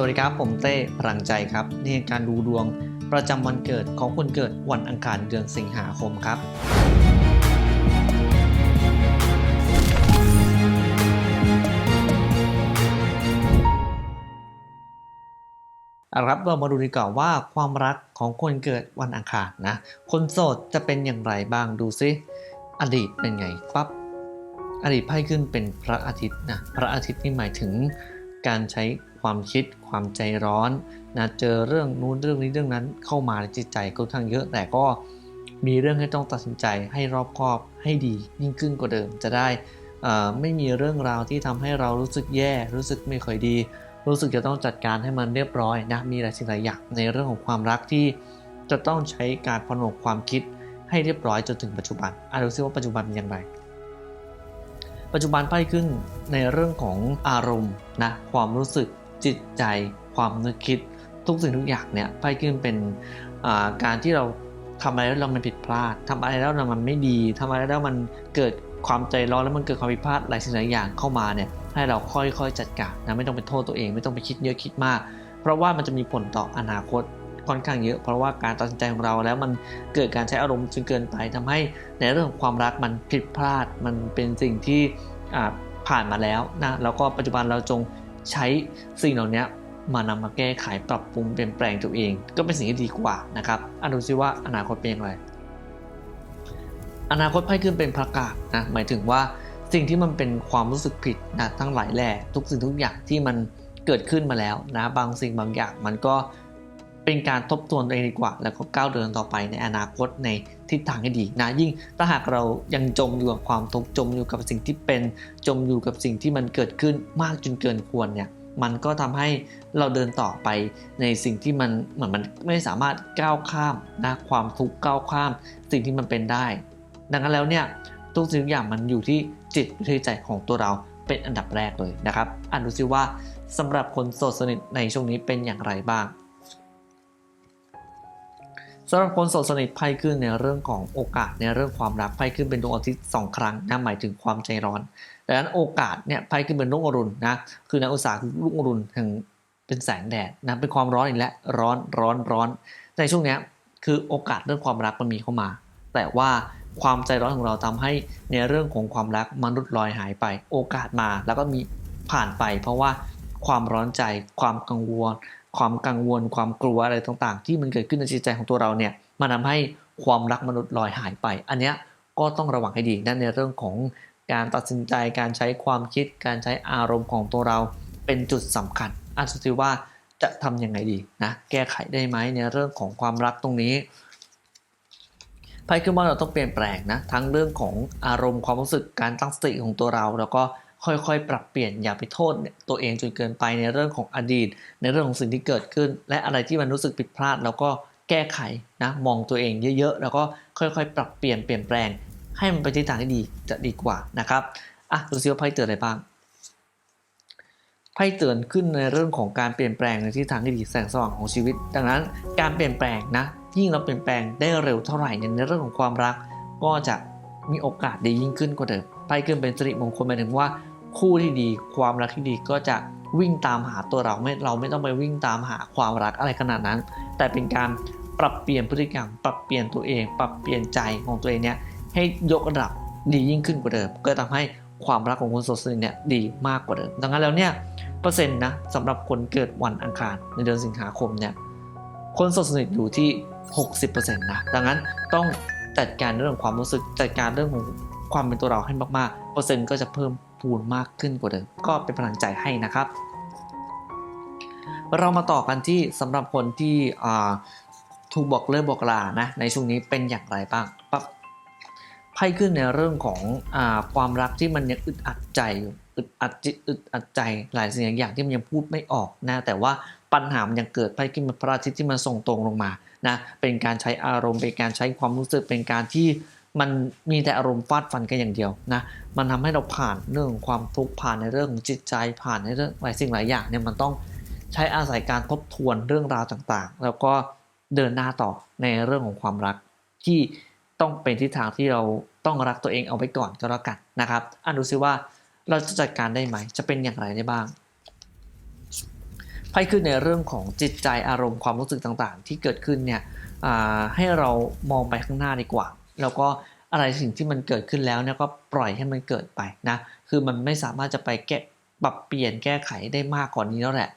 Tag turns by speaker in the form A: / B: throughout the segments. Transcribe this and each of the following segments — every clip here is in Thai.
A: สวัสดีครับ ผมเต้พลังใจครับ นี่คือการดูดวงประจำวันเกิดของคนเกิดวันอังคารเดือนสิงหาคมครับเอาละครับเรามาดูดีกว่าว่าความรักของคนเกิดวันอังคารนะ คนโสดจะเป็นอย่างไรบ้างดูซิอดีตเป็นไงปั๊บอดีตไพ่ขึ้นเป็นพระอาทิตย์นะ พระอาทิตย์นี่หมายถึงการใช้ ความคิด ความใจร้อนนะเจอเรื่องนู้นเรื่องนี้เรื่องนั้นเข้ามาในจิตใจค่อนข้างเยอะ แต่ก็มีเรื่องให้ต้องตัดสินใจให้รอบคอบให้ดียิ่งขึ้นกว่าเดิม จะได้ไม่มีเรื่องราวที่ทำให้เรารู้สึกแย่ รู้สึกไม่ค่อยดี รู้สึกจะต้องจัดการให้มันเรียบร้อยนะมีหลายสิ่งหลายอย่างในเรื่องของความรักที่จะต้องใช้การผนวกความคิดให้เรียบร้อยจนถึงปัจจุบันอะดูซิว่าปัจจุบันเป็นอย่างไร ปัจจุบันไพ่ขึ้นในเรื่องของอารมณ์นะความรู้สึก จิตใจความนึกคิดทุกสิ่งทุกอย่างเนี่ยไพ่ขึ้นเป็นการที่เราทำอะไรแล้วเรามันผิดพลาดทำอะไรแล้วมันไม่ดีทำอะไรแล้วมันเกิดความใจร้อนแล้วมันเกิดความผิดพลาดหลายสิ่งหลายอย่างเข้ามาเนี่ยให้เราค่อยๆจัดการนะไม่ต้องไปโทษตัวเอง ไม่ต้องไปคิดเยอะคิดมาก เพราะว่ามันจะมีผลต่ออนาคตค่อนข้างเยอะเพราะว่าการตัดสินใจของเราแล้วมันเกิดการใช้อารมณ์จนเกินไปทำให้ในเรื่องของความรักมันผิดพลาดมันเป็นสิ่งที่ผ่านมาแล้วนะแล้วก็ปัจจุบันเราจง ใช้สิ่งเหล่านี้มานำมาแก้ไขปรับปรุงเปลี่ยนแปลงตัวเอง ก็เป็นสิ่งที่ดีกว่านะครับอะดูซิว่าอนาคตเป็นอย่างไร อนาคตไพ่ขึ้นเป็นประกาศนะหมายถึงว่าสิ่งที่มันเป็นความรู้สึกผิดนะทั้งหลายแหล่ทุกสิ่งทุกอย่างที่มันเกิดขึ้นมาแล้วนะบางสิ่งบางอย่างมันก็ เป็นการทบทวนตัวเองดีกว่า แล้วก็ก้าวเดินต่อไปในอนาคตในทิศทางที่ดีนะยิ่งถ้าหากเรายังจมอยู่กับความทุกข์จมอยู่กับสิ่งที่เป็นจมอยู่กับสิ่งที่มันเกิดขึ้นมากจนเกินควรเนี่ยมันก็ทำให้เราเดินต่อไปในสิ่งที่มันเหมือนมันไม่สามารถก้าวข้ามนะความทุกข์ก้าวข้าม สิ่งที่มันเป็นได้ ดังนั้นแล้วเนี่ยทุกสิ่งทุกอย่างมันอยู่ที่จิตวิทยาใจของตัวเราเป็นอันดับแรกเลยนะครับอ่านดูซิว่าสำหรับคนโสดสนิทในช่วงนี้เป็นอย่างไรบ้าง สำหรับคนโสดสนิทไพ่ขึ้นในเรื่องของโอกาสในเรื่องความรักไพ่ขึ้นเป็นดวงอาทิตย์สองครั้งนะหมายถึงความใจร้อนดังนั้นโอกาสเนี่ยไพ่ขึ้นเป็นรุ่งอรุณนะคือนักอุตสาหคือรุ่งอรุณถึงเป็นแสงแดดนะเป็นความร้อนอีกแล้วร้อนร้อนร้อนในช่วงเนี้ยคือโอกาสเรื่องความรักมันมีเข้ามา แต่ว่าความใจร้อนของเราทำให้ในเรื่องของความรักมันลดลอยหายไป โอกาสมาแล้วก็มีผ่านไป เพราะว่าความร้อนใจความกังวล ความกังวลความกลัวอะไรต่างๆ ที่มันเกิดขึ้นในจิตใจของตัวเราเนี่ยมันทาให้ความรักมนุษย์ลอยหายไป อันเนี้ยก็ต้องระวังให้ดีนั่นในเรื่องของการตัดสินใจการใช้ความคิด การใช้อารมณ์ของตัวเราเป็นจุดสำคัญอันสุดท้ายว่าจะทำยังไงดีนะแก้ไขได้ไหมในเรื่องของความรักตรงนี้ไพ่ขึ้นว่าเราต้องเปลี่ยนแปลงนะทั้งเรื่องของอารมณ์ความรู้สึกการตั้งสติของตัวเรา แล้วก็ ค่อยๆ ปรับเปลี่ยนอย่าไปโทษตัวเองจนเกินไปในเรื่องของอดีต ในเรื่องของสิ่งที่เกิดขึ้น และอะไรที่มันรู้สึกผิดพลาดแล้วก็แก้ไขนะมองตัวเองเยอะๆ แล้วก็ค่อยๆ ปรับเปลี่ยนเปลี่ยนแปลง ให้มันไปทิศทางที่ดีจะดีกว่านะครับอะดูซิว่าไพ่เตือนอะไรบ้างไพ่เตือนขึ้นในเรื่องของการเปลี่ยนแปลงในทิศทางที่ดีแสงสว่างของชีวิต ดังนั้นการเปลี่ยนแปลงนะยิ่งเราเปลี่ยนแปลงได้เร็วเท่าไหร่ในเรื่องของความรัก ก็จะมีโอกาสดียิ่งขึ้นกว่าเดิมไพ่ขึ้นเป็นสิริมงคลหมายถึงว่า คู่ที่ดี ความรักที่ดีก็จะวิ่งตามหาตัวเราไม่เราไม่ต้องไปวิ่งตามหาความรักอะไรขนาดนั้น แต่เป็นการปรับเปลี่ยนพฤติกรรม ปรับเปลี่ยนตัวเอง ปรับเปลี่ยนใจของตัวเองเนี่ยให้ยกระดับดียิ่งขึ้นกว่าเดิม ก็ทำให้ความรักของคุณสดสนิทเนี่ยดีมากกว่าเดิม ดังนั้นแล้วเนี่ยเปอร์เซ็นต์นะสำหรับคนเกิดวันอังคารในเดือนสิงหาคมเนี่ยคนสดสนิทอยู่ที่ 60%นะดังนั้นต้องจัดการเรื่องความรู้สึกจัดการเรื่องของความเป็นตัวเราให้มากๆ เปอร์เซ็นต์ก็จะเพิ่ม พูนมากขึ้นกว่าเดิม ก็เป็นพลังใจให้นะครับ เรามาต่อกันที่สำหรับคนที่ถูกบอกเลิกบอกลานะในช่วงนี้เป็นอย่างไรบ้างปั๊บไพ่ขึ้นในเรื่องของอความรักที่มันยังอึดอัดใจอยู่อึดอัดจิตอึดอัดใจหลายสิ่งอย่างที่มันยังพูดไม่ออกนะแต่ว่าปัญหามันยังเกิดไพ่ขึ้นมาพระอาทิตย์ที่มันส่งตรงลงมานะเป็นการใช้อารมณ์เป็นการใช้ความรู้สึกเป็นการที่ มันมีแต่อารมณ์ฟาดฟันกันอย่างเดียวนะมันทำให้เราผ่านเรื่องความทุกข์ผ่านในเรื่องของจิตใจผ่านในเรื่องหลายสิ่งหลายอย่างเนี่ยมันต้องใช้อาศัยการทบทวนเรื่องราวต่างๆ แล้วก็เดินหน้าต่อในเรื่องของความรัก ที่ต้องเป็นทิศทางที่เราต้องรักตัวเองเอาไว้ก่อนก็แล้วกันนะครับอันดูซิว่าเราจะจัดการได้ไหม จะเป็นอย่างไรได้บ้างไพ่ขึ้นในเรื่องของจิตใจอารมณ์ความรู้สึกต่างๆ ที่เกิดขึ้นเนี่ยให้เรามองไปข้างหน้าดีกว่า แล้วก็อะไรสิ่งที่มันเกิดขึ้นแล้วเนี่ยก็ปล่อยให้มันเกิดไปนะ คือมันไม่สามารถจะไปแก้ปรับเปลี่ยนแก้ไขได้มากกว่านนี้แล้วแหละ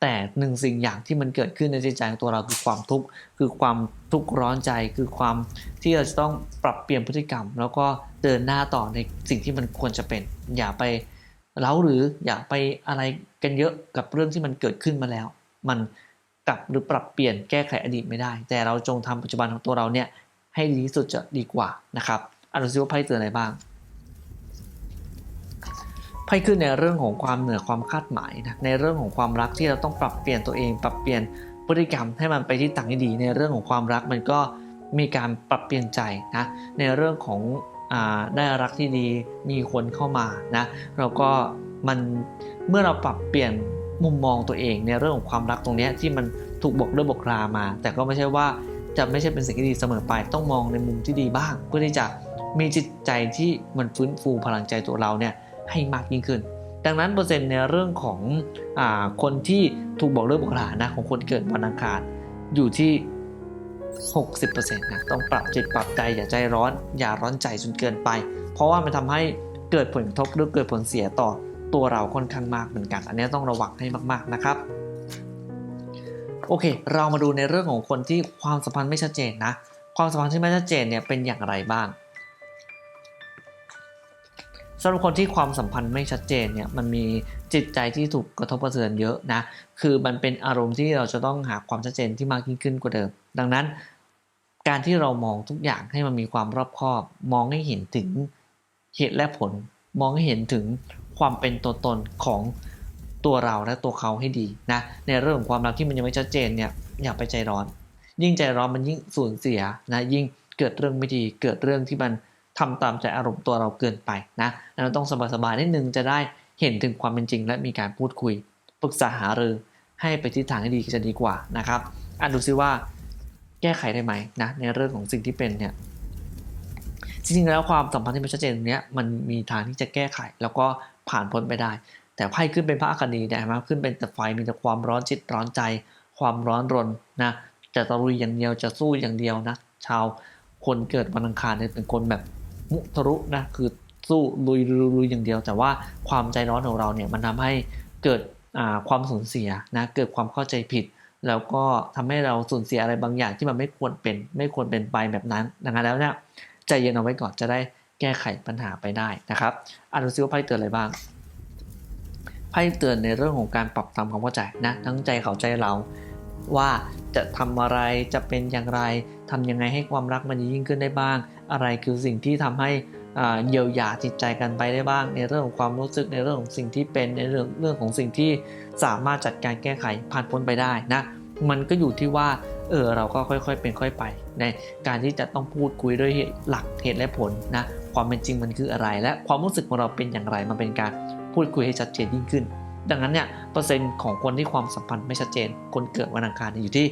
A: แต่หนึ่งสิ่งอย่างที่มันเกิดขึ้นในใจของตัวเราคือความทุกข์คือความทุกข์ร้อนใจคือความที่เราจะต้องปรับเปลี่ยนพฤติกรรม แล้วก็เดินหน้าต่อในสิ่งที่มันควรจะเป็น อย่าไปเล้าหรืออย่าไปอะไรกันเยอะกับเรื่องที่มันเกิดขึ้นมาแล้ว มันกลับหรือปรับเปลี่ยนแก้ไขอดีตไม่ได้ แต่เราจงทำปัจจุบันของตัวเราเนี่ย ให้ดีที่สุดจะดีกว่านะครับอ่านดูซิว่าไพ่เตือนอะไรบ้างไพ่ขึ้นในเรื่องของความเหนือความคาดหมายนะในเรื่องของความรักที่เราต้องปรับเปลี่ยนตัวเอง ปรับเปลี่ยนพฤติกรรมให้มันไปที่ต่างที่ดี ในเรื่องของความรักมันก็มีการปรับเปลี่ยนใจนะในเรื่องของได้รักที่ดีมีคนเข้ามานะเราก็มันเมื่อเราปรับเปลี่ยนมุมมองตัวเอง ในเรื่องของความรักตรงนี้ที่มันถูกบอกด้วยบอกรามา แต่ก็ไม่ใช่ว่า จะไม่ใช่เป็นสิ่งที่ดีเสมอไป ต้องมองในมุมที่ดีบ้าง เพื่อที่จะมีจิตใจที่มันฟื้นฟูพลังใจตัวเราเนี่ยให้มากยิ่งขึ้น ดังนั้นเปอร์เซ็นต์ในเรื่องของอคนที่ถูกบอกเรื่องบอกรานะของคนเกิดวันอังคารอยู่ที่ 60%นะต้องปรับจิตปรับใจอย่าใจร้อน อย่าร้อนใจจนเกินไป เพราะว่ามันทำให้เกิดผลกระทบหรือเกิดผลเสียต่อตัวเราค่อนข้างมากเหมือนกัน อันนี้ต้องระวังให้มาก ๆนะครับ โอเค เรามาดูในเรื่องของคนที่ความสัมพันธ์ไม่ชัดเจนนะ ความสัมพันธ์ที่ไม่ชัดเจนเนี่ยเป็นอย่างไรบ้างสำหรับคนที่ความสัมพันธ์ไม่ชัดเจนเนี่ยมันมีจิตใจที่ถูกกระทบกระเทือนเยอะนะ คือมันเป็นอารมณ์ที่เราจะต้องหาความชัดเจนที่มากยิ่งขึ้นกว่าเดิม ดังนั้น การที่เรามองทุกอย่างให้มันมีความรอบคอบ มองให้เห็นถึงเหตุและผล มองให้เห็นถึงความเป็นตัวตนของ ตัวเราและตัวเขาให้ดีนะในเรื่องของความรักที่มันยังไม่ชัดเจนเนี่ยอย่าไปใจร้อน ยิ่งใจร้อนมันยิ่งสูญเสียนะยิ่งเกิดเรื่องไม่ดีเกิดเรื่องที่มันทำตามใจอารมณ์ตัวเราเกินไปนะเราต้องสบายๆนิดนึงจะได้เห็นถึงความเป็นจริง และมีการพูดคุยปรึกษาหารือให้ไปทิศทางที่ดีจะดีกว่านะครับอ่านดูซิว่าแก้ไขได้ไหมนะในเรื่องของสิ่งที่เป็นเนี่ยจริงๆแล้วความสัมพันธ์ที่ไม่ชัดเจนตรงนี้มันมีทางที่จะแก้ไข แล้วก็ผ่านพ้นไปได้ แต่ไพ่ขึ้นเป็นพระอคดีเนี่ยมาขึ้นเป็นแต่ไฟมีแต่ความร้อนจิตร้อนใจ ความร้อนรนนะจะตะลุยอย่างเดียวจะสู้อย่างเดียวนะชาวคนเกิดวันอังคารเนี่ยเป็นคนแบบมุทรุนะคือสู้ลุยลุยอย่างเดียว แต่ว่าความใจร้อนของเราเนี่ยมันทำให้เกิดความสูญเสียนะเกิดความเข้าใจผิด แล้วก็ทำให้เราสูญเสียอะไรบางอย่างที่มันไม่ควรเป็นไม่ควรเป็นไปแบบนั้นดังนั้นแล้วเนี่ยใจเย็นเอาไว้ก่อนจะได้แก้ไขปัญหาไปได้นะครับอ่านดูซิว่าไพ่เตือนอะไรบ้าง พ่เตือนในเรื่องของการปรับตามความเข้าใจนะทั้งใจเขาใจเรา ว่าจะทำอะไรจะเป็นอย่างไรทำยังไงให้ความรักมันยิ่งขึ้นได้บ้าง อะไรคือสิ่งที่ทำให้เยียวยาจิตใจกันไปได้บ้าง ในเรื่องของความรู้สึกในเรื่องของสิ่งที่เป็นในเรื่องเรื่องของสิ่งที่สามารถจัดการแก้ไขผ่านพ้นไปได้นะมันก็อยู่ที่ว่าเออเราก็ค่อยๆเป็นค่อยไปในการที่จะต้องพูดคุยด้วยหลักเหตุและผลนะความเป็นจริงมันคืออะไร และความรู้สึกของเราเป็นอย่างไรมันเป็นการ พูดคุยให้ชัดเจนยิ่งขึ้น ดังนั้นเนี่ยเปอร์เซ็นต์ของคนที่ความสัมพันธ์ไม่ชัดเจน คนเกิดวันอังคารอยู่ที่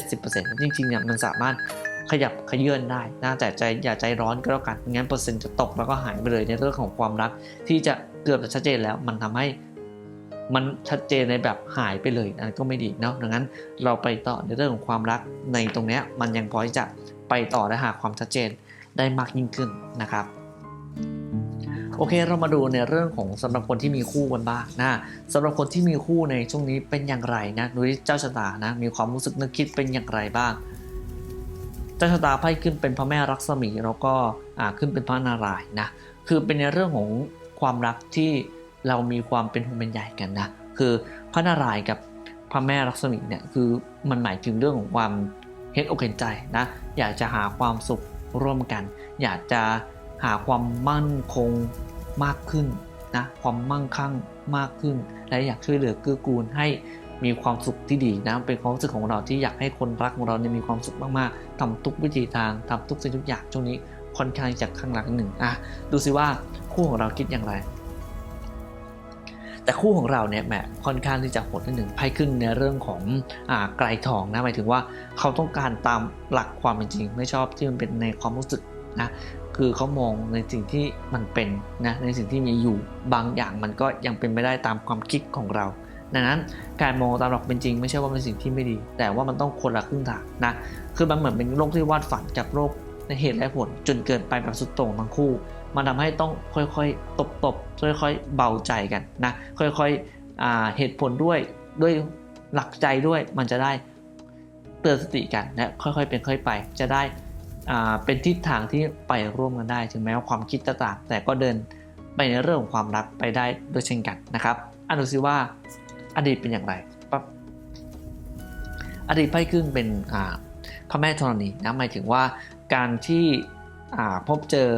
A: 70%จริงๆเนี่ยมันสามารถขยับขยื่นได้นะแต่ใจอย่าใจร้อนก็แล้วกันงั้นเปอร์เซ็นต์จะตกแล้วก็หายไปเลยในเรื่องของความรัก ที่จะเกือบจะชัดเจนแล้วมันทำให้มันชัดเจนในแบบหายไปเลยนั่นก็ไม่ดีเนาะดังนั้นเราไปต่อในเรื่องของความรักในตรงเนี้ยมันยังพอที่จะไปต่อและหาความชัดเจนได้มากยิ่งขึ้นนะครับ โอเคเรามาดูในเรื่องของสำหรับคนที่มีคู่กันบ้างนะสำหรับคนที่มีคู่ในช่วงนี้เป็นอย่างไรนะดูที่เจ้าชะตานะมีความรู้สึกนึกคิดเป็นอย่างไรบ้าง เจ้าชะตาไพ่ขึ้นเป็นพระแม่รักษมีแล้วก็ขึ้นเป็นพระนารายณ์นะคือเป็นในเรื่องของความรักที่เรามีความเป็นห่วงเป็นใหญ่กันนะคือพระนารายณ์กับพระแม่รักษมีเนี่ยคือมันหมายถึงเรื่องของความเห็นอกเห็นใจนะอยากจะหาความสุขร่วมกัน อยากจะหาความมั่นคง มากขึ้นนะความมั่งคั่งมากขึ้น และอยากช่วยเหลือเกื้อกูลให้มีความสุขที่ดีนะเป็นความรู้สึกของเราที่อยากให้คนรักของเราเนี่ยมีความสุขมากๆทำทุกวิธีทางทำทุกสิ่งทุกอย่างช่วงนี้ค่อนข้างจากข้างหลังหนึ่งอะดูซิว่าคู่ของเราคิดอย่างไร แต่คู่ของเราเนี่ยแหมค่อนข้างที่จะโหดนิดหนึ่งไพ่ขึ้นในเรื่องของอ่าไกลทองนะหมายถึงว่าเขาต้องการตามหลักความเป็นจริง ไม่ชอบที่มันเป็นในความรู้สึก นะคือเขามองในสิ่งที่มันเป็นนะในสิ่งที่มีอยู่บางอย่างมันก็ยังเป็นไม่ได้ตามความคิดของเราดังนั้นการมองตามหลักเป็นจริงไม่ใช่ว่าเป็นสิ่งที่ไม่ดี แต่ว่ามันต้องคนละครึ่งทางนะคือมันเหมือนเป็นโลกที่วาดฝันกับโลกในเหตุและผลจนเกินไปแบบสุดโต่งทั้งคู่ มันทำให้ต้องค่อยๆ ตบๆค่อยๆ เบาใจกันนะค่อยๆเหตุผลด้วยด้วยหลักใจด้วยมันจะได้เตือนสติกันและค่อยๆเป็นค่อยไปจะได้ เป็นทิศทางที่ไปร่วมกันได้ถึงแม้ว่าความคิดจะต่างแต่ก็เดินไปในเรื่องของความรักไปได้ด้วยเช่นกันนะครับอ่านดูซิว่าอดีตเป็นอย่างไรปั๊บอดีตไพ่ขึ้นเป็นอ่าพระแม่ธรณีนะหมายถึงว่าการที่พบเจอ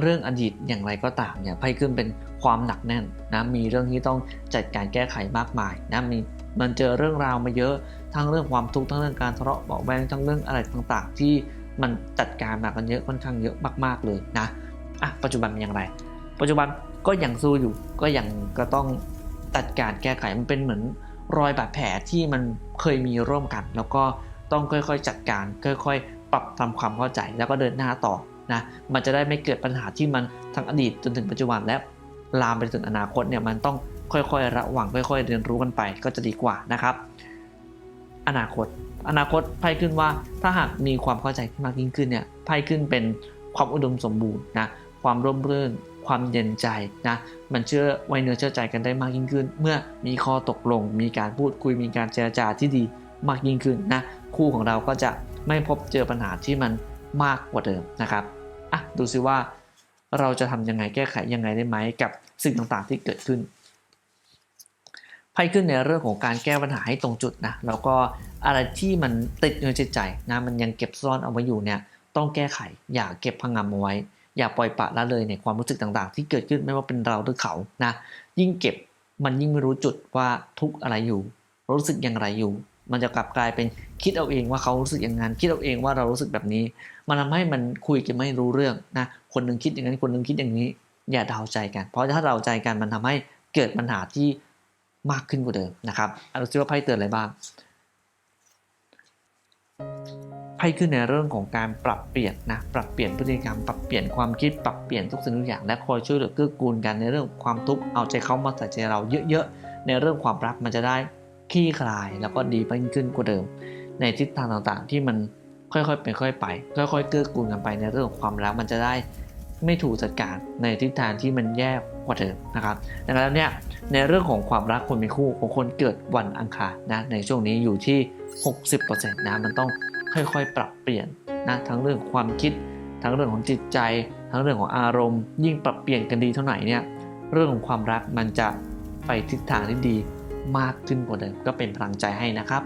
A: เรื่องอดีตอย่างไรก็ตามเนี่ยไพ่ขึ้นเป็นความหนักแน่นนะมีเรื่องที่ต้องจัดการแก้ไขมากมายนะมีมันเจอเรื่องราวมาเยอะทั้งเรื่องความทุกข์ทั้งเรื่องการทะเลาะเบาแวงทั้งเรื่องอะไรต่างๆ ที่ มันจัดการมากันเยอะค่อนข้างเยอะมาก ๆเลยนะอะปัจจุบันเป็นอย่างไร ปัจจุบันก็ยังสู้อยู่ก็ยังก็ต้องจัดการแก้ไขมันเป็นเหมือนรอยบาดแผลที่มันเคยมีร่วมกัน แล้วก็ต้องค่อยๆจัดการ ค่อยๆ ปรับทำความเข้าใจแล้วก็เดินหน้าต่อนะมันจะได้ไม่เกิดปัญหาที่มันทั้งอดีตจนถึงปัจจุบันและลามไปถึงอนาคตเนี่ยมันต้องค่อยๆ ระวังค่อย ๆ เรียนรู้กันไปก็จะดีกว่านะครับ อนาคต อนาคตไพ่ขึ้นว่าถ้าหากมีความเข้าใจที่มากยิ่งขึ้นเนี่ยไพ่ขึ้นเป็นความอุดมสมบูรณ์นะความร่มรื่นความเย็นใจนะมันเชื่อไวเนื้อเชื่อใจกันได้มากยิ่งขึ้น เมื่อมีข้อตกลง มีการพูดคุยมีการเจรจาที่ดีมากยิ่งขึ้นนะคู่ของเราก็จะไม่พบเจอปัญหาที่มันมากกว่าเดิมนะครับอะดูซิว่าเราจะทำยังไงแก้ไขยังไงได้ไหมกับสิ่งต่างๆที่เกิดขึ้น ไพ่ขึ้นในเรื่องของการแก้ปัญหาให้ตรงจุดนะแล้วก็อะไรที่มันติดอยู่ในจิตใจนะมันยังเก็บซ่อนเอาไว้อยู่เนี่ยต้องแก้ไข อย่าเก็บพังงำเอาไว้ อย่าปล่อยปะละเลยในความรู้สึกต่างๆ ที่เกิดขึ้นไม่ว่าเป็นเราหรือเขานะยิ่งเก็บมันยิ่งไม่รู้จุดว่าทุกอะไรอยู่ รู้สึกอย่างไรอยู่ มันจะกลับกลายเป็นคิดเอาเองว่าเขารู้สึกอย่างนั้นคิดเอาเองว่าเรารู้สึกแบบนี้ มันทำให้มันคุยกันไม่รู้เรื่องนะคนหนึงคิดอย่างนั้นคนหนึงคิดอย่างนี้ อย่าเดาใจกัน เพราะถ้าเดาใจกันมันทำให้เกิดปัญหาที่ มากขึ้นกว่าเดิมนะครับเอาดูซิว่าไพ่เตือนอะไรบ้างไพ่ขึ้นในเรื่องของการปรับเปลี่ยนนะปรับเปลี่ยนพฤติกรรมปรับเปลี่ยนความคิดปรับเปลี่ยนทุกสิ่งทุกอย่างและคอยช่วยเหลือเกื้อกูลกันในเรื่องความทุกข์เอาใจเขามาใส่ใจเราเยอะๆ ในเรื่องความรักมันจะได้คลี่คลายแล้วก็ดียิ่งขึ้นกว่าเดิม ในทิศทางต่างๆ ที่มันค่อยๆเป็นค่อยไป ค่อยๆเกื้อกูลกันไปในเรื่องของความรักมันจะได้ไม่ถูกจัดการในทิศทางที่มันแย่กว่าเดิมนะครับดังนั้นเนี่ย ในเรื่องของความรักคนมีคู่ของคนเกิดวันอังคารนะในช่วงนี้อยู่ที่ 60%นะมันต้องค่อยๆ ปรับเปลี่ยนนะทั้งเรื่องความคิด ทั้งเรื่องของจิตใจ ทั้งเรื่องของอารมณ์ ยิ่งปรับเปลี่ยนกันดีเท่าไหร่เนี่ยเรื่องของความรักมันจะไปทิศทางที่ดีมากขึ้นกว่าเดิมก็เป็นพลังใจให้นะครับ